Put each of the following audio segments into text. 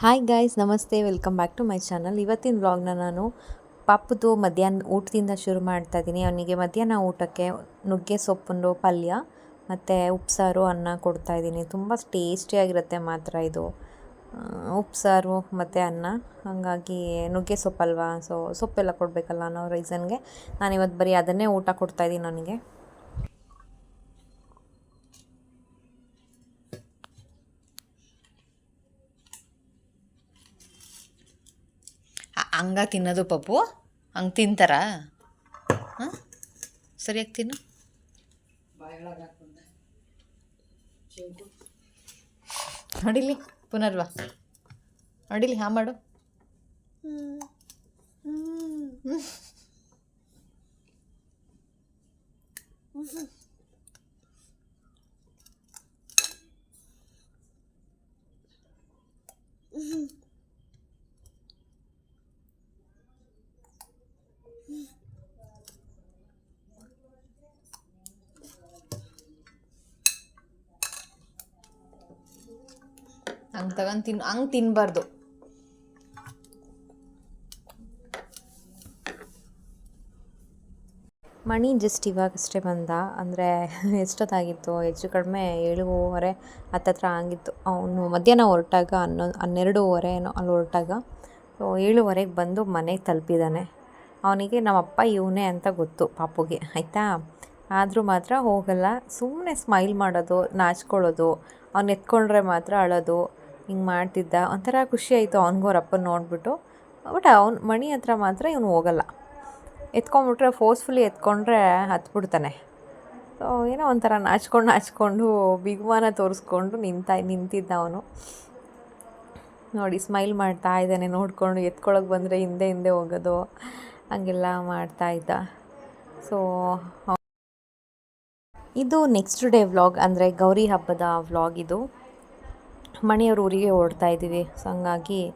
Hi guys ನಮಸ್ತೆ. Welcome back to my channel ಇವತ್ತಿನ ವ್ಲಾಗ್ನ ನಾನು ಪಾಪುದು ಮಧ್ಯಾಹ್ನ ಊಟದಿಂದ ಶುರು ಮಾಡ್ತಾ ಇದ್ದೀನಿ ಅವನಿಗೆ ಮಧ್ಯಾಹ್ನ ಊಟಕ್ಕೆ ನುಗ್ಗೆ ಸೊಪ್ಪು ಪಲ್ಯ ಮತ್ತು ಉಪ್ಸಾರು, ಅನ್ನ ಕೊಡ್ತಾ ಇದ್ದೀನಿ ತುಂಬ ಟೇಸ್ಟಿಯಾಗಿರುತ್ತೆ ಮಾತ್ರ ಇದು. ಉಪ್ಸಾರು ಮತ್ತು ಅನ್ನ. ಹಾಗಾಗಿ ನುಗ್ಗೆ, ಸೊಪ್ಪಲ್ವಾ? ಸೊ ಸೊಪ್ಪೆಲ್ಲ ಕೊಡಬೇಕಲ್ಲ ಅನ್ನೋ ರೀಸನ್ಗೆ ನಾನಿವತ್ತು ಬರೀ ಅದನ್ನೇ ಊಟ ಕೊಡ್ತಾ ಇದ್ದೀನಿ ಹಂಗ ತಿನ್ನೋದು ಪಪ್ಪು. ಹಂಗೆ ತಿಂತಾರ? ಹಾಂ? ಸರಿಯಾಗಿ ತಿನ್ನು. ನೋಡಿಲಿ ಪುನರ್ವಾ. ನೋಡಿಲಿ ಹಾಂ ಮಾಡು. ಹಂಗೆ ತಗೊಂಡು ತಿನ್, ಹಂಗೆ ತಿನ್ನಬಾರ್ದು ಮಣಿ ಜಸ್ಟ್ ಇವಾಗಷ್ಟೇ ಬಂದ. ಅಂದರೆ ಎಷ್ಟೊತ್ತಾಗಿತ್ತು? ಹೆಚ್ಚು ಕಡಿಮೆ ಏಳುವರೆ ಹತ್ತತ್ರ ಆಗಿತ್ತು. ಅವನು ಮಧ್ಯಾಹ್ನ ಹೊರಟಾಗ ಹನ್ನೊಂದು ಹನ್ನೆರಡೂವರೆ ಏನೋ ಅಲ್ಲಿ ಹೊರಟಾಗ. ಏಳುವರೆಗೆ ಬಂದು ಮನೆಗೆ ತಲುಪಿದ್ದಾನೆ ಅವನಿಗೆ ನಮ್ಮಪ್ಪ ಇವನೇ ಅಂತ ಗೊತ್ತು ಪಾಪುಗೆ. ಆಯಿತಾ? ಆದರೂ ಮಾತ್ರ ಹೋಗಲ್ಲ. ಸುಮ್ಮನೆ ಸ್ಮೈಲ್ ಮಾಡೋದು, ನಾಚ್ಕೊಳ್ಳೋದು, ಅವ್ನು ಎತ್ಕೊಂಡ್ರೆ ಮಾತ್ರ ಅಳೋದು ಹಿಂಗೆ ಮಾಡ್ತಿದ್ದ. ಒಂಥರ ಖುಷಿ ಆಯಿತು ಅವ್ನಿಗೂ ಅವ್ರ ಅಪ್ಪನ ನೋಡಿಬಿಟ್ಟು. ಬಟ್ ಅವ್ನು ಮಣಿ ಹತ್ರ ಮಾತ್ರ ಇವನು ಹೋಗಲ್ಲ. ಎತ್ಕೊಂಡ್ಬಿಟ್ರೆ ಫೋರ್ಸ್ಫುಲಿ ಎತ್ಕೊಂಡ್ರೆ ಹತ್ಬಿಡ್ತಾನೆ. ಸೊ ಏನೋ ಒಂಥರ ನಾಚ್ಕೊಂಡು ನಾಚ್ಕೊಂಡು ಬಿಗುಮಾನ ತೋರಿಸ್ಕೊಂಡು ನಿಂತ, ನಿಂತಿದ್ದ ಅವನು. ನೋಡಿ ಸ್ಮೈಲ್ ಮಾಡ್ತಾ ಇದ್ದಾನೆ, ನೋಡಿಕೊಂಡು ಎತ್ಕೊಳಕ್ಕೆ ಬಂದರೆ ಹಿಂದೆ ಹಿಂದೆ ಹೋಗೋದು. ಹಂಗೆಲ್ಲ ಮಾಡ್ತಾ ಇದ್ದ. ಸೊ ಇದು ನೆಕ್ಸ್ಟ್ ಡೇ ವ್ಲಾಗ್ ಅಂದರೆ ಗೌರಿ ಹಬ್ಬದ ವ್ಲಾಗ್ ಇದು. ಮಣಿಯವ್ರ ಊರಿಗೆ ಹೊರಡ್ತಾ ಇದ್ದೀವಿ. ಸೊ ಹಂಗಾಗಿ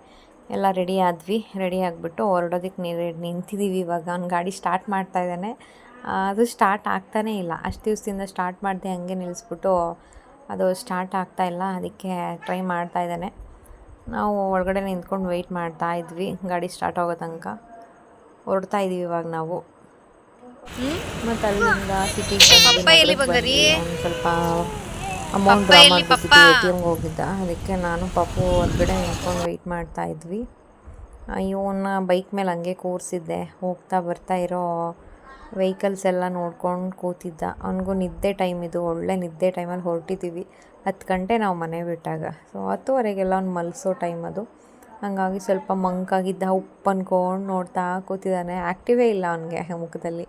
ಎಲ್ಲ ರೆಡಿ ಆದ್ವಿ. ರೆಡಿ ಆಗಿಬಿಟ್ಟು ಹೊರಡೋದಕ್ಕೆ ನಿಂತಿದ್ದೀವಿ ಇವಾಗ. ಅವ್ನು ಗಾಡಿ ಸ್ಟಾರ್ಟ್ ಮಾಡ್ತಾ ಇದ್ದಾನೆ. ಅದು ಸ್ಟಾರ್ಟ್ ಆಗ್ತಾನೇ ಇಲ್ಲ. ಅಷ್ಟು ದಿವಸದಿಂದ ಸ್ಟಾರ್ಟ್ ಮಾಡಿದೆ ಹಂಗೆ ನಿಲ್ಲಿಸ್ಬಿಟ್ಟು ಅದು ಸ್ಟಾರ್ಟ್ ಆಗ್ತಾ ಇಲ್ಲ. ಅದಕ್ಕೆ ಟ್ರೈ ಮಾಡ್ತಾ ಇದ್ದಾನೆ. ನಾವು ಒಳಗಡೆ ನಿಂತ್ಕೊಂಡು ವೆಯ್ಟ್ ಮಾಡ್ತಾ ಇದ್ವಿ. ಗಾಡಿ ಸ್ಟಾರ್ಟ್ ಆಗೋ ತನಕ. ಹೊರಡ್ತಾ ಇದ್ದೀವಿ ಇವಾಗ ನಾವು. ಮತ್ತು ಅಲ್ಲಿಂದ ಸಿಟಿಗೆ ಒಂದು ಸ್ವಲ್ಪ ಅಮೌಂಟ್ ಡ್ರಾ ಮಾಡಿಬಿಟ್ಟು ಎ ಟಿ ಎಮ್ಗೆ ಹೋಗಿದ್ದ. ಅದಕ್ಕೆ ನಾನು ಪಾಪು ಹೊರಗಡೆ ನಿಂತ್ಕೊಂಡು ವೆಯ್ಟ್ ಮಾಡ್ತಾ ಇದ್ವಿ. ಇವನ್ನ ಬೈಕ್ ಮೇಲೆ ಹಂಗೆ ಕೂರಿಸಿದ್ದೆ. ಹೋಗ್ತಾ ಬರ್ತಾ ಇರೋ ವೆಹಿಕಲ್ಸ್ ಎಲ್ಲ ನೋಡ್ಕೊಂಡು ಕೂತಿದ್ದ. ಅವನಿಗೂ ನಿದ್ದೆ ಟೈಮ್ ಇದು. ಒಳ್ಳೆ ನಿದ್ದೆ ಟೈಮಲ್ಲಿ ಹೊರಟಿದ್ದೀವಿ ಹತ್ತು ಗಂಟೆ ನಾವು ಮನೆ ಬಿಟ್ಟಾಗ. ಸೊ ಹತ್ತುವರೆಗೆಲ್ಲ ಅವ್ನು ಮಲಸೋ ಟೈಮ್ ಅದು. ಹಾಗಾಗಿ ಸ್ವಲ್ಪ ಮಂಕಾಗಿದ್ದ ಉಪ್ಪು ಅನ್ಕೊಂಡು ನೋಡ್ತಾ ಕೂತಿದ್ದಾನೆ. ಆ್ಯಕ್ಟಿವೇ ಇಲ್ಲ ಅವನಿಗೆ ಮುಖದಲ್ಲಿ.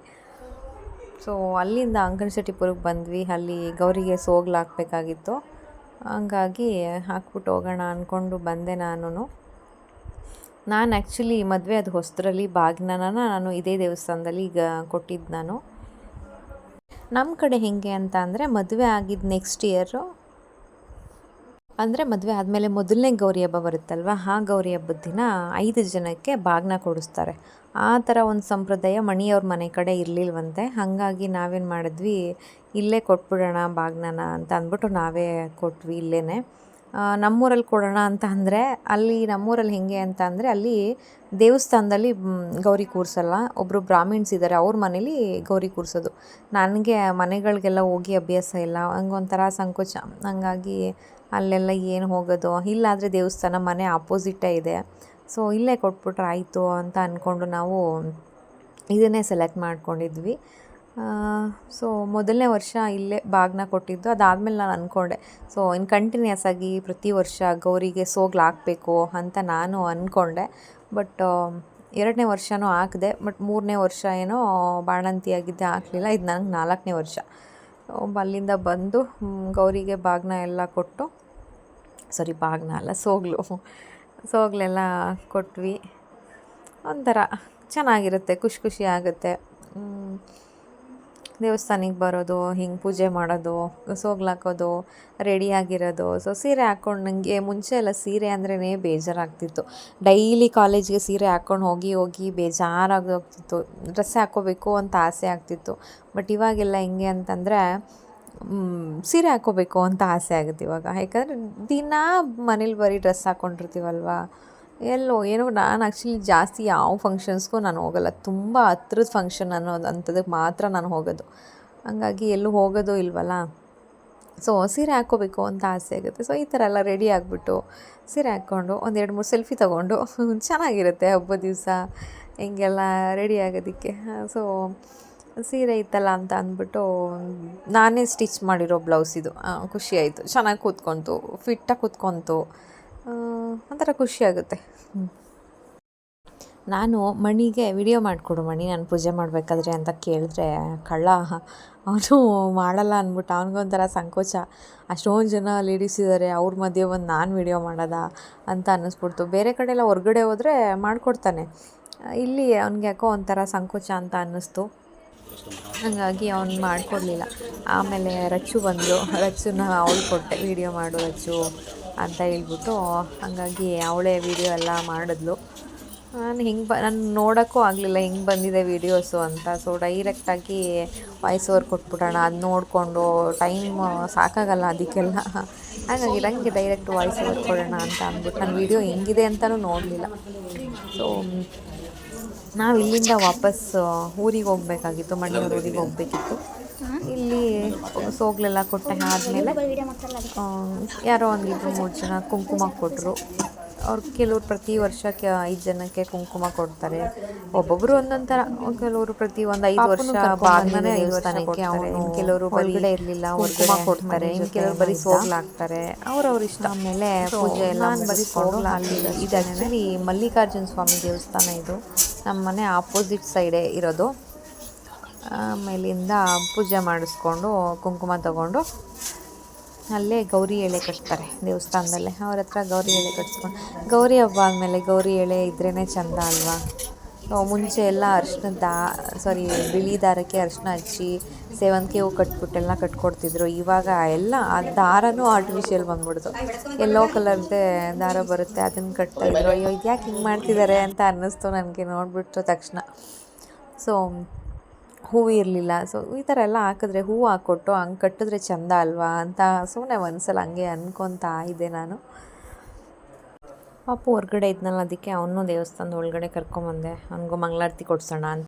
ಸೊ ಅಲ್ಲಿಂದ ಅಂಕನಶೆಟ್ಟಿಪುರಕ್ಕೆ ಬಂದ್ವಿ. ಅಲ್ಲಿ ಗೌರಿಗೆ ಸೋಗ್ಲು ಹಾಕಬೇಕಾಗಿತ್ತು. ಹಂಗಾಗಿ ಹಾಕ್ಬಿಟ್ಟು ಹೋಗೋಣ ಅಂದ್ಕೊಂಡು ಬಂದೆ ನಾನು ನಾನು ಆ್ಯಕ್ಚುಲಿ ಮದುವೆ ಅದು ಹೊಸದ್ರಲ್ಲಿ ಬಾಗಿನನ ನಾನು ಇದೇ ದೇವಸ್ಥಾನದಲ್ಲಿ ಈಗ ಕೊಟ್ಟಿದ್ದು ನಾನು. ನಮ್ಮ ಕಡೆ ಹೆಂಗೆ ಅಂತ ಅಂದರೆ ಮದುವೆ ಆಗಿದ್ದು ನೆಕ್ಸ್ಟ್ ಇಯರು ಅಂದರೆ ಮದುವೆ ಆದಮೇಲೆ ಮೊದಲನೇ ಗೌರಿ ಹಬ್ಬ ಬರುತ್ತಲ್ವ? ಆ ಗೌರಿ ಹಬ್ಬದ ದಿನ ಐದು ಜನಕ್ಕೆ ಬಾಗ್ನ ಕೊಡಿಸ್ತಾರೆ. ಆ ಥರ ಒಂದು ಸಂಪ್ರದಾಯ ಮಣಿಯವ್ರ ಮನೆ ಕಡೆ ಇರಲಿಲ್ವಂತೆ. ಹಾಗಾಗಿ ನಾವೇನು ಮಾಡಿದ್ವಿ, ಇಲ್ಲೇ ಕೊಟ್ಬಿಡೋಣ ಬಾಗ್ನನ ಅಂತ ಅಂದ್ಬಿಟ್ಟು ನಾವೇ ಕೊಟ್ವಿ ಇಲ್ಲೇ ನಮ್ಮೂರಲ್ಲಿ ಕೊಡೋಣ ಅಂತ ಅಂದರೆ, ಅಲ್ಲಿ ನಮ್ಮೂರಲ್ಲಿ ಹೆಂಗೆ ಅಂತ ಅಂದರೆ, ಅಲ್ಲಿ ದೇವಸ್ಥಾನದಲ್ಲಿ ಗೌರಿ ಕೂರಿಸಲ್ಲ. ಒಬ್ಬರು ಬ್ರಾಹ್ಮಿಣ್ಸ್ ಇದ್ದಾರೆ ಅವ್ರ ಮನೇಲಿ ಗೌರಿ ಕೂರಿಸೋದು. ನನಗೆ ಮನೆಗಳಿಗೆಲ್ಲ ಹೋಗಿ ಅಭ್ಯಾಸ ಇಲ್ಲ. ಹಂಗೊಂಥರ ಸಂಕೋಚ. ಹಂಗಾಗಿ ಅಲ್ಲೆಲ್ಲ ಏನು ಹೋಗೋದು? ಇಲ್ಲಾದರೆ ದೇವಸ್ಥಾನ ಮನೆ ಆಪೋಸಿಟೇ ಇದೆ. ಸೊ ಇಲ್ಲೇ ಕೊಟ್ಬಿಟ್ರೆ ಆಯಿತು ಅಂತ ಅಂದ್ಕೊಂಡು ನಾವು ಇದನ್ನೇ ಸೆಲೆಕ್ಟ್ ಮಾಡ್ಕೊಂಡಿದ್ವಿ. ಸೊ ಮೊದಲನೇ ವರ್ಷ ಇಲ್ಲೇ ಬಾಗ್ನ ಕೊಟ್ಟಿದ್ದು. ಅದಾದಮೇಲೆ ನಾನು ಅಂದ್ಕೊಂಡೆ ಸೊ ಇನ್ನು ಕಂಟಿನ್ಯೂಸ್ ಆಗಿ ಪ್ರತಿ ವರ್ಷ ಗೌರಿಗೆ ಸೋಗ್ಲು ಹಾಕಬೇಕು ಅಂತ ನಾನು ಅಂದ್ಕೊಂಡೆ ಬಟ್ ಎರಡನೇ ವರ್ಷವೂ ಹಾಕಿದೆ ಬಟ್ ಮೂರನೇ ವರ್ಷ ಏನೋ ಬಾಣಂತಿಯಾಗಿದ್ದೆ ಹಾಕಲಿಲ್ಲ. ಇದು ನನಗೆ ನಾಲ್ಕನೇ ವರ್ಷ. ಅಲ್ಲಿಂದ ಬಂದು ಗೌರಿಗೆ ಬಾಗ್ನ ಎಲ್ಲ ಕೊಟ್ಟು ಸಾರಿ ಬಾಗ್ನ ಅಲ್ಲ, ಸೋಗ್ಲು. ಸೋಗ್ಲೆಲ್ಲ ಕೊಟ್ವಿ. ಒಂಥರ ಚೆನ್ನಾಗಿರುತ್ತೆ, ಖುಷಿ ಖುಷಿ ಆಗುತ್ತೆ. ದೇವಸ್ಥಾನಕ್ಕೆ ಬರೋದು, ಹಿಂಗೆ ಪೂಜೆ ಮಾಡೋದು, ಸೋಗ್ಲು ಹಾಕೋದು ರೆಡಿಯಾಗಿರೋದು ಸೊ ಸೀರೆ ಹಾಕ್ಕೊಂಡು ನನಗೆ ಮುಂಚೆ ಎಲ್ಲ ಸೀರೆ ಅಂದ್ರೇ ಬೇಜಾರಾಗ್ತಿತ್ತು. ಡೈಲಿ ಕಾಲೇಜ್ಗೆ ಸೀರೆ ಹಾಕ್ಕೊಂಡು ಹೋಗಿ ಹೋಗಿ ಬೇಜಾರಾಗಿ ಹೋಗ್ತಿತ್ತು ಡ್ರೆಸ್ ಹಾಕ್ಕೋಬೇಕು ಅಂತ ಆಸೆ ಆಗ್ತಿತ್ತು. ಬಟ್ ಇವಾಗೆಲ್ಲ ಹೆಂಗೆ ಅಂತಂದರೆ ಸೀರೆ ಹಾಕ್ಕೋಬೇಕು ಅಂತ ಆಸೆ ಆಗುತ್ತೆ ಇವಾಗ. ಯಾಕಂದರೆ ದಿನ ಮನೇಲಿ ಬರೀ ಡ್ರೆಸ್ ಹಾಕ್ಕೊಂಡಿರ್ತೀವಲ್ವ ಎಲ್ಲೋ, ಏನೋ ನಾನು ಆ್ಯಕ್ಚುಲಿ ಜಾಸ್ತಿ ಯಾವ ಫಂಕ್ಷನ್ಸ್ಗೂ ನಾನು ಹೋಗಲ್ಲ. ತುಂಬ ಹತ್ರದ ಫಂಕ್ಷನ್ ಅನ್ನೋದು ಅಂಥದಕ್ಕೆ ಮಾತ್ರ ನಾನು ಹೋಗೋದು. ಹಂಗಾಗಿ ಎಲ್ಲೂ ಹೋಗೋದು ಇಲ್ವಲ್ಲ? ಸೊ ಸೀರೆ ಹಾಕ್ಕೋಬೇಕು ಅಂತ ಆಸೆ ಆಗುತ್ತೆ. ಸೊ ಈ ಥರ ಎಲ್ಲ ರೆಡಿ ಆಗಿಬಿಟ್ಟು ಸೀರೆ ಹಾಕ್ಕೊಂಡು ಒಂದು ಎರಡು ಮೂರು ಸೆಲ್ಫಿ ತೊಗೊಂಡು ಚೆನ್ನಾಗಿರುತ್ತೆ ಹಬ್ಬದ ದಿವಸ. ಹಿಂಗೆಲ್ಲ ರೆಡಿ ಆಗೋದಕ್ಕೆ. ಸೊ ಸೀರೆ ಇತ್ತಲ್ಲ ಅಂತ ಅಂದ್ಬಿಟ್ಟು ನಾನೇ ಸ್ಟಿಚ್ ಮಾಡಿರೋ ಬ್ಲೌಸ್ ಇದು. ಖುಷಿ ಆಯಿತು. ಚೆನ್ನಾಗಿ ಕೂತ್ಕೊಂತು. ಫಿಟ್ಟಾಗಿ ಕೂತ್ಕೊಂತು. ಒಂಥರ ಖುಷಿಯಾಗುತ್ತೆ ನಾನು ಮಣಿಗೆ ವಿಡಿಯೋ ಮಾಡಿಕೊಡು ಮಣಿ, ನಾನು ಪೂಜೆ ಮಾಡಬೇಕಾದ್ರೆ ಅಂತ ಕೇಳಿದ್ರೆ, ಕಳ್ಳ, ಅವನು ಮಾಡಲ್ಲ ಅಂದ್ಬಿಟ್ಟು ಅವನಿಗೊಂಥರ ಸಂಕೋಚ. ಅಷ್ಟೊಂದು ಜನ ಲೇಡೀಸ್ ಇದ್ದಾರೆ ಅವ್ರ ಮಧ್ಯೆ ಒಂದು ನಾನು ವಿಡಿಯೋ ಮಾಡೋದ ಅಂತ ಅನ್ನಿಸ್ಬಿಡ್ತು. ಬೇರೆ ಕಡೆ ಎಲ್ಲ ಹೊರ್ಗಡೆ ಹೋದರೆ ಮಾಡಿಕೊಡ್ತಾನೆ. ಇಲ್ಲಿ ಅವನಿಗೆ ಯಾಕೋ ಒಂಥರ ಸಂಕೋಚ ಅಂತ ಅನ್ನಿಸ್ತು. ಹಾಗಾಗಿ ಅವ್ನು ಮಾಡಿಕೊಡ್ಲಿಲ್ಲ. ಆಮೇಲೆ ರಚ್ಚು ಬಂದಳು ರಚ್ಚುನ ಅವಳು ಕೊಟ್ಟೆ. ವೀಡಿಯೋ ಮಾಡು ರಚ್ಚು ಅಂತ ಹೇಳ್ಬಿಟ್ಟು ಹಾಗಾಗಿ ಅವಳೇ ವೀಡಿಯೋ ಎಲ್ಲ ಮಾಡಿದ್ಲು. ನಾನು ಹಿಂಗೆ ಬ, ನಾನು ನೋಡೋಕ್ಕೂ ಆಗಲಿಲ್ಲ ಹಿಂಗೆ ಬಂದಿದೆ ವೀಡಿಯೋಸು ಅಂತ. ಸೊ ಡೈರೆಕ್ಟಾಗಿ ವಾಯ್ಸ್ ಓವರ್ ಕೊಟ್ಬಿಡೋಣ. ಅದು ನೋಡಿಕೊಂಡು ಟೈಮ್ ಸಾಕಾಗಲ್ಲ ಅದಕ್ಕೆಲ್ಲ. ಹಾಗಾಗಿ ನನಗೆ ಡೈರೆಕ್ಟ್ ವಾಯ್ಸ್ ಓವರ್ ಕೊಡೋಣ ಅಂತ ಅಂದ್ಬಿಟ್ಟು ನಾನು ವೀಡಿಯೋ ಹೆಂಗಿದೆ ಅಂತಲೂ ನೋಡಲಿಲ್ಲ. ಸೊ ನಾವು ಇಲ್ಲಿಂದ ವಾಪಸ್ ಊರಿಗೆ ಹೋಗ್ಬೇಕಾಗಿತ್ತು ಮಂಗಳೂರು ಊರಿಗೆ ಹೋಗ್ಬೇಕಿತ್ತು. ಇಲ್ಲಿ ಸೋಗ್ಲೆಲ್ಲ ಕೊಟ್ಟೆ ಆದ್ಮೇಲೆ ಯಾರೋ ಒಂದು ಇಬ್ಬರು ಮೂರು ಜನ ಕುಂಕುಮ ಕೊಟ್ಟರು ಅವ್ರು ಕೆಲವ್ರು ಪ್ರತಿ ವರ್ಷಕ್ಕೆ ಐದು ಜನಕ್ಕೆ ಕುಂಕುಮ ಕೊಡ್ತಾರೆ. ಒಬ್ಬೊಬ್ಬರು ಒಂದೊಂದು ಥರ ಕೆಲವರು ಪ್ರತಿ ಒಂದು ಐದು ವರ್ಷ ಬಾಗ್ಲನೇ ಐದು ವರ್ಷಕ್ಕೆ ಅವನು ಕೆಲವರು ಹೊರಗಡೆ ಇರಲಿಲ್ಲ ಕುಂಕುಮ ಕೊಡ್ತಾರೆ. ಇನ್ನು ಕೆಲವರು ಬರೀ ಸೋಗ್ಲಾಕ್ತಾರೆ ಅವ್ರವ್ರ ಇಷ್ಟ. ಆಮೇಲೆ ಪೂಜೆ ಎಲ್ಲ ಬರೀ ಇದು ಆ್ಯಕ್ಚುಲಿ ಮಲ್ಲಿಕಾರ್ಜುನ ಸ್ವಾಮಿ ದೇವಸ್ಥಾನ ಇದು. ನಮ್ಮ ಮನೆ ಆಪೋಸಿಟ್ ಸೈಡೇ ಇರೋದು. ಆಮೇಲಿಂದ ಪೂಜೆ ಮಾಡಿಸ್ಕೊಂಡು ಕುಂಕುಮ ತಗೊಂಡು ಅಲ್ಲೇ ಗೌರಿ ಎಳೆ ಕಟ್ತಾರೆ ದೇವಸ್ಥಾನದಲ್ಲೇ. ಅವ್ರ ಹತ್ರ ಗೌರಿ ಎಳೆ ಕಟ್ಸ್ಕೊಂಡು, ಗೌರಿ ಹಬ್ಬ ಆದಮೇಲೆ ಗೌರಿ ಎಳೆ ಇದ್ರೇ ಚಂದ ಅಲ್ವಾ? ಮುಂಚೆ ಎಲ್ಲ ಅರಿಶಿನ ದಾ ಸಾರಿ ಬಿಳಿ ದಾರಕ್ಕೆ ಅರಿಶಿನ ಹಚ್ಚಿ, ಸೇವಂತಿಗೆ ಹೂ ಕಟ್ಬಿಟ್ಟೆಲ್ಲ ಕಟ್ಕೊಡ್ತಿದ್ರು. ಇವಾಗ ಎಲ್ಲ ಆ ದಾರನೂ ಆರ್ಟಿಫಿಷಿಯಲ್ ಬಂದ್ಬಿಡ್ತು ಎಲ್ಲೋ ಕಲರ್ದೇ ದಾರ ಬರುತ್ತೆ ಅದನ್ನು ಕಟ್ತಾ ಇದ್ರು. ಅಯ್ಯೋ, ಇದ್ಯಾಕೆ ಹಿಂಗೆ ಮಾಡ್ತಿದ್ದಾರೆ ಅಂತ ಅನ್ನಿಸ್ತು ನನಗೆ ನೋಡಿಬಿಟ್ಟು ತಕ್ಷಣ. ಸೊ ಹೂವು ಇರಲಿಲ್ಲ. ಸೊ ಈ ಥರ ಎಲ್ಲ ಹಾಕಿದ್ರೆ ಹೂವು ಹಾಕ್ಕೊಟ್ಟು ಹಂಗೆ ಕಟ್ಟಿದ್ರೆ ಚಂದ ಅಲ್ವಾ ಅಂತ ಸುಮ್ಮನೆ ಒಂದ್ಸಲ ಹಂಗೆ ಅನ್ಕೊತಾ ಇದ್ದೆ ನಾನು. ಪಾಪು ಹೊರಗಡೆ ಇದ್ನಲ್ಲ, ಅದಕ್ಕೆ ಅವನು ದೇವಸ್ಥಾನದ ಒಳಗಡೆ ಕರ್ಕೊಂಬಂದೆ. ಅವನಿಗೂ ಮಂಗಳಾರತಿ ಕೊಡ್ಸೋಣ ಅಂತ.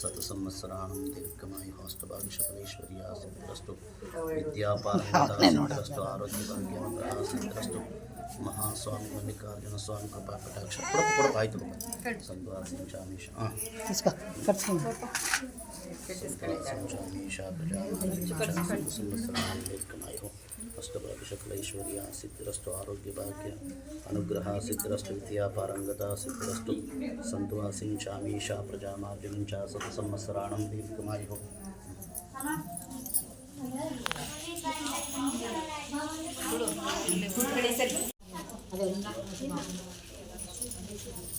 సత సంవత్సరాణం దీర్ఘమాయుస్తు భాగ్యశతైశ్వర్యాస్తు విద్యాపారస్తు ఆరోగ్యభాగ్యమస్తు మహాస్వామి మల్లికార్జున స్వామి కృపాకటాక్ష కూడా ఆయుధ సద్వాసం ಅಷ್ಟಭಾಗ್ಯ ಶುಕ್ಲ ಐಶ್ವರ್ಯ ಸಿದ್ಧಿರಷ್ಟು ಆರೋಗ್ಯ ಭಾಗ್ಯ ಅನುಗ್ರಹ ಸಿದ್ಧಿರಷ್ಟು ವಿದ್ಯಾ ಪಾರಂಗತ ಸಿದ್ಧಿರಷ್ಟು ಸಂತು ಆಸಿಂಚಾ ಮೀಶಾ ಪ್ರಜಾಮಾರ್ಜುಂಚಾ ಸತ ಸಂವತ್ಸರಾಣಂ ದೀಪಕಮಾಯಿ ಹೋ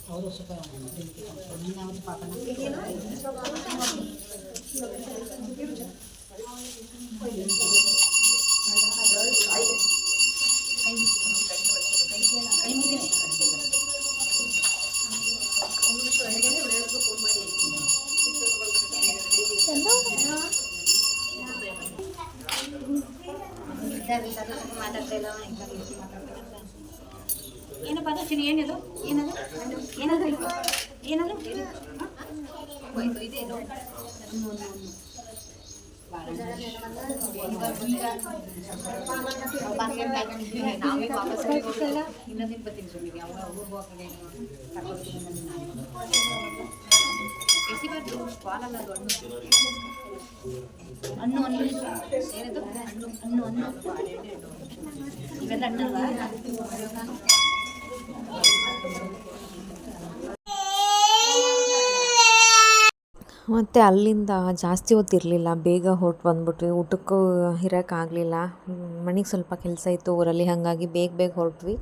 ಅವರು ಸುಖ ಪಾಪನ ಚಿನಿ ಏನಿದು? ಏನದು ಏನದು ಏನದು ಎಸಿ ಬರ್ತು ಅಲ್ಲ ದೊಡ್ಡ ಹಣ್ಣು ಹಣ್ಣು ಇದು ಏನದು ಹಣ್ಣು ಹಣ್ಣು ಹಣ್ಣು ಮತ್ತು ಅಲ್ಲಿಂದ ಜಾಸ್ತಿ ಹೊತ್ತಿರಲಿಲ್ಲ, ಬೇಗ ಹೊರಟು ಬಂದ್ಬಿಟ್ವಿ. ಊಟಕ್ಕೂ ಇರೋಕ್ಕಾಗಲಿಲ್ಲ. ಮನೆಗೆ ಸ್ವಲ್ಪ ಕೆಲಸ ಇತ್ತು, ಊರಲ್ಲಿ ಹಾಗಾಗಿ ಬೇಗ ಬೇಗ ಹೊರಟ್ವಿ.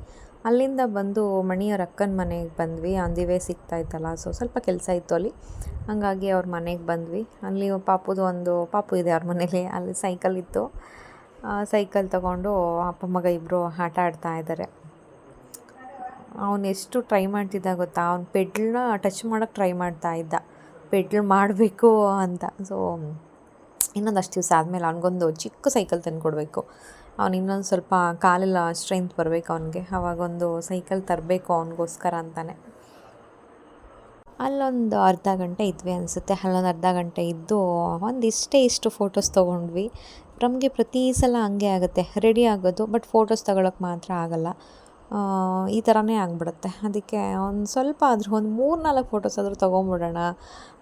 ಅಲ್ಲಿಂದ ಬಂದು ಮಣಿಯವ್ರ ಅಕ್ಕನ ಮನೆಗೆ ಬಂದ್ವಿ. ಆನ್ ಸಿಗ್ತಾ ಇತ್ತಲ್ಲ, ಸೊ ಸ್ವಲ್ಪ ಕೆಲಸ ಇತ್ತು ಅಲ್ಲಿ. ಹಾಗಾಗಿ ಅವ್ರ ಮನೆಗೆ ಬಂದ್ವಿ. ಅಲ್ಲಿ ಪಾಪುದು ಒಂದು, ಪಾಪು ಇದೆ ಅವ್ರ ಮನೇಲಿ, ಅಲ್ಲಿ ಸೈಕಲ್ ಇತ್ತು. ಸೈಕಲ್ ತಗೊಂಡು ಅಪ್ಪ, ಮಗ ಇಬ್ಬರು ಆಟ ಆಡ್ತಾ ಇದ್ದಾರೆ ಅವನು ಎಷ್ಟು ಟ್ರೈ ಮಾಡ್ತಿದ್ದ ಗೊತ್ತಾ? ಅವ್ನು ಪೆಡ್ಲನ್ನ ಟಚ್ ಮಾಡೋಕ್ಕೆ ಟ್ರೈ ಮಾಡ್ತಾ ಇದ್ದ. ಪೆಡ್ಲ್ ಮಾಡಬೇಕು ಅಂತ. ಸೊ ಇನ್ನೊಂದಷ್ಟು ದಿವಸ ಆದಮೇಲೆ ಅವನಿಗೊಂದು ಚಿಕ್ಕ ಸೈಕಲ್ ತಂದು ಕೊಡಬೇಕು. ಅವ್ನು ಇನ್ನೊಂದು ಸ್ವಲ್ಪ ಕಾಲೆಲ್ಲ ಸ್ಟ್ರೆಂತ್ ಬರಬೇಕು ಅವನಿಗೆ. ಅವಾಗೊಂದು ಸೈಕಲ್ ತರಬೇಕು ಅವನಿಗೋಸ್ಕರ ಅಂತಾನೆ. ಅಲ್ಲೊಂದು ಅರ್ಧ ಗಂಟೆ ಇದ್ವಿ ಅನಿಸುತ್ತೆ. ಅಲ್ಲೊಂದು ಅರ್ಧ ಗಂಟೆ ಇದ್ದು ಒಂದು ಇಷ್ಟೇ ಇಷ್ಟು ಫೋಟೋಸ್ ತೊಗೊಂಡ್ವಿ. ನಮಗೆ ಪ್ರತಿ ಸಲ ಹಂಗೆ ಆಗುತ್ತೆ. ರೆಡಿ ಆಗೋದು ಬಟ್ ಫೋಟೋಸ್ ತಗೊಳಕ್ಕೆ ಮಾತ್ರ ಆಗಲ್ಲ. ಈ ಥರನೇ ಆಗಿಬಿಡುತ್ತೆ. ಅದಕ್ಕೆ ಒಂದು ಸ್ವಲ್ಪ ಆದರೂ, ಒಂದು ಮೂರು ನಾಲ್ಕು ಫೋಟೋಸ್ ಆದರೂ ತೊಗೊಂಬಿಡೋಣ.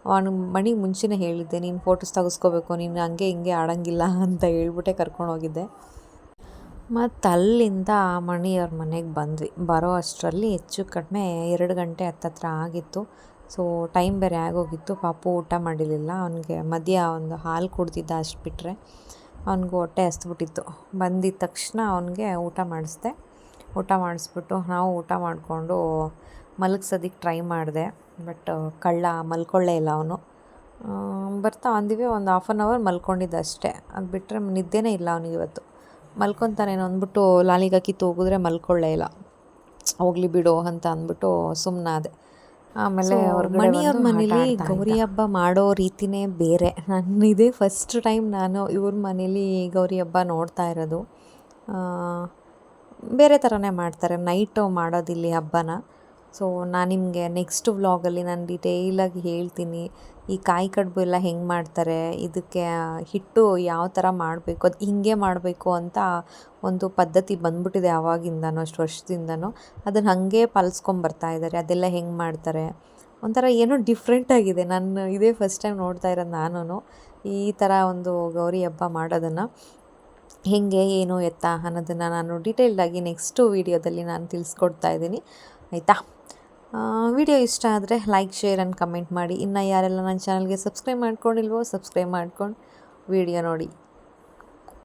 ಅವನು ಮಣಿ ಮುಂಚೆನೇ ಹೇಳಿದ್ದೆ, ನೀನು ಫೋಟೋಸ್ ತೆಗೆಸ್ಕೋಬೇಕು, ನೀನು ಹಂಗೆ ಹಿಂಗೆ ಆಡೋಂಗಿಲ್ಲ ಅಂತ ಹೇಳ್ಬಿಟ್ಟೆ ಕರ್ಕೊಂಡು ಹೋಗಿದ್ದೆ. ಮತ್ತು ಅಲ್ಲಿಂದ ಮಣಿಯವ್ರ ಮನೆಗೆ ಬಂದ್ವಿ. ಬರೋ ಅಷ್ಟರಲ್ಲಿ ಹೆಚ್ಚು ಕಡಿಮೆ ಎರಡು ಗಂಟೆ ಹತ್ತತ್ರ ಆಗಿತ್ತು. ಸೊ, ಟೈಮ್ ಬೇರೆ ಆಗೋಗಿತ್ತು. ಪಾಪು ಊಟ ಮಾಡಿರಲಿಲ್ಲ. ಅವನಿಗೆ ಮಧ್ಯ ಒಂದು ಹಾಲು ಕುಡ್ದಿದ್ದ ಅಷ್ಟು ಬಿಟ್ಟರೆ ಅವನಿಗೂ ಹೊಟ್ಟೆ ಹಸ್ದ್ಬಿಟ್ಟಿತ್ತು. ಬಂದಿದ್ದ ತಕ್ಷಣ ಅವನಿಗೆ ಊಟ ಮಾಡಿಸ್ದೆ. ಊಟ ಮಾಡಿಸ್ಬಿಟ್ಟು ನಾವು ಊಟ ಮಾಡಿಕೊಂಡು ಮಲಗ್ಸೋದಕ್ಕೆ ಟ್ರೈ ಮಾಡಿದೆ. ಬಟ್ ಕಳ್ಳ ಮಲ್ಕೊಳ್ಳೇ ಇಲ್ಲ ಅವನು. ಬರ್ತಾ ಅಂದಿವಿ ಒಂದು ಹಾಫ್ ಆನ್ ಅವರ್ ಮಲ್ಕೊಂಡಿದ್ದ ಅಷ್ಟೇ. ಅದು ಬಿಟ್ಟರೆ ನಿದ್ದೆನೇ ಇಲ್ಲ ಅವನಿಗೆ ಇವತ್ತು. ಮಲ್ಕೊತಾನೇನೋ ಅಂದ್ಬಿಟ್ಟು ಲಾಲಿಗಾಕಿ ತೂಗಿದ್ರೆ ಮಲ್ಕೊಳ್ಳೇ ಇಲ್ಲ. ಹೋಗ್ಲಿ ಬಿಡು ಅಂತ ಅಂದ್ಬಿಟ್ಟು ಸುಮ್ಮನಾದೆ ಆಮೇಲೆ ಮಣಿಯವ್ರ ಮನೇಲಿ ಗೌರಿ ಹಬ್ಬ ಮಾಡೋ ರೀತಿನೇ ಬೇರೆ. ನಾನು ಇದೇ ಫಸ್ಟ್ ಟೈಮ್ ನಾನು ಇವ್ರ ಮನೇಲಿ ಗೌರಿ ಹಬ್ಬ ನೋಡ್ತಾ ಇರೋದು. ಬೇರೆ ಥರನೇ ಮಾಡ್ತಾರೆ. ನೈಟು ಮಾಡೋದಿಲ್ಲಿ ಹಬ್ಬನ. ಸೊ ನಾನು ನಿಮಗೆ ನೆಕ್ಸ್ಟ್ ವ್ಲಾಗಲ್ಲಿ ನಾನು ಡಿಟೇಲಾಗಿ ಹೇಳ್ತೀನಿ. ಈ ಕಾಯಿ ಕಡುಬು ಎಲ್ಲ ಹೆಂಗೆ ಮಾಡ್ತಾರೆ, ಇದಕ್ಕೆ ಹಿಟ್ಟು ಯಾವ ಥರ ಮಾಡಬೇಕು, ಅದು ಹಿಂಗೆ ಮಾಡಬೇಕು ಅಂತ ಒಂದು ಪದ್ಧತಿ ಬಂದ್ಬಿಟ್ಟಿದೆ ಆವಾಗಿಂದನೂ, ಅಷ್ಟು ವರ್ಷದಿಂದನೂ. ಅದನ್ನು ಹಾಗೆ ಪಾಲಿಸ್ಕೊಂಬರ್ತಾ ಇದ್ದಾರೆ ಅದೆಲ್ಲ ಹೆಂಗೆ ಮಾಡ್ತಾರೆ? ಒಂಥರ ಏನೋ ಡಿಫ್ರೆಂಟ್ ಆಗಿದೆ. ನಾನು ಇದೇ ಫಸ್ಟ್ ಟೈಮ್ ನೋಡ್ತಾ ಇರೋದು ನಾನು ಈ ಥರ ಒಂದು ಗೌರಿ ಹಬ್ಬ ಮಾಡೋದನ್ನು. ಹೇಗೆ, ಏನು, ಎತ್ತ ಅನ್ನೋದನ್ನು ನಾನು ಡೀಟೇಲ್ಡಾಗಿ ನೆಕ್ಸ್ಟು ವೀಡಿಯೋದಲ್ಲಿ ನಾನು ತಿಳಿಸ್ಕೊಡ್ತಾ ಇದ್ದೀನಿ. ಆಯಿತಾ? ವಿಡಿಯೋ ಇಷ್ಟ ಆದರೆ ಲೈಕ್ ಶೇರ್ ಆ್ಯಂಡ್ ಕಮೆಂಟ್ ಮಾಡಿ. ಇನ್ನು ಯಾರೆಲ್ಲ ನನ್ನ ಚಾನಲ್ಗೆ ಸಬ್ಸ್ಕ್ರೈಬ್ ಮಾಡ್ಕೊಂಡಿಲ್ವೋ ಸಬ್ಸ್ಕ್ರೈಬ್ ಮಾಡ್ಕೊಂಡು ವಿಡಿಯೋ ನೋಡಿ.